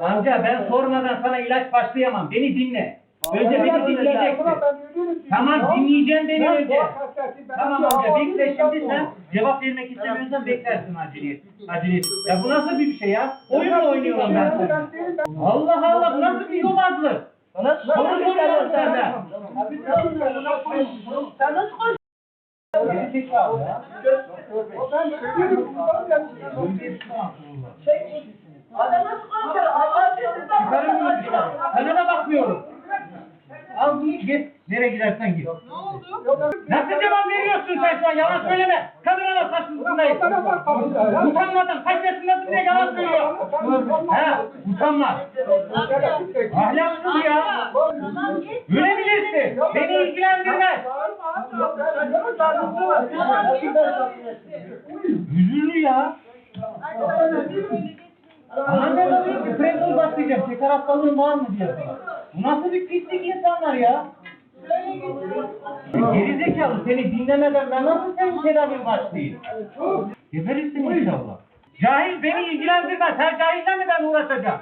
Amca ben sormadan sana ilaç başlayamam. Beni dinle. Önce beni dinleyeceksin. Tamam dinleyeceğim beni önce. Tamam amca bekle şimdi sen cevap vermek istemiyorsan beklersin aciliyet. Aciliyet. Ya bu nasıl bir şey ya? Oyun mu oynuyorum ben sana? Allah Allah bu nasıl bir yobazlık? Soru soruyorum senden. Sen nasıl konuş? Geri zekalı ya. Adam nasıl konuşuyor? Allah sizden Çıkarın bunu dışarı. Sana da bakmıyorum. Al bunu git. Nereye gidersen git. Nasıl cevap veriyorsun sen şu an? Yalan söyleme. Kamerana karşısındayım. Utanmadan kaç yaşındasın diye yalan söylüyor. He, utanma. Ahlaksız ya. Görebilirsin. Beni ilgilendirmez. Üzüldü ya. Diyor ki Pringles başlayacağım. Şeker hastalığın var mı diye. Bu nasıl bir pislik insanlar ya? Geri zekalı seni dinlemeden ben nasıl senin tedavin başlayayım? Geberirsin inşallah. Cahil beni ilgilendirmez. Her cahille mi ben uğraşacağım?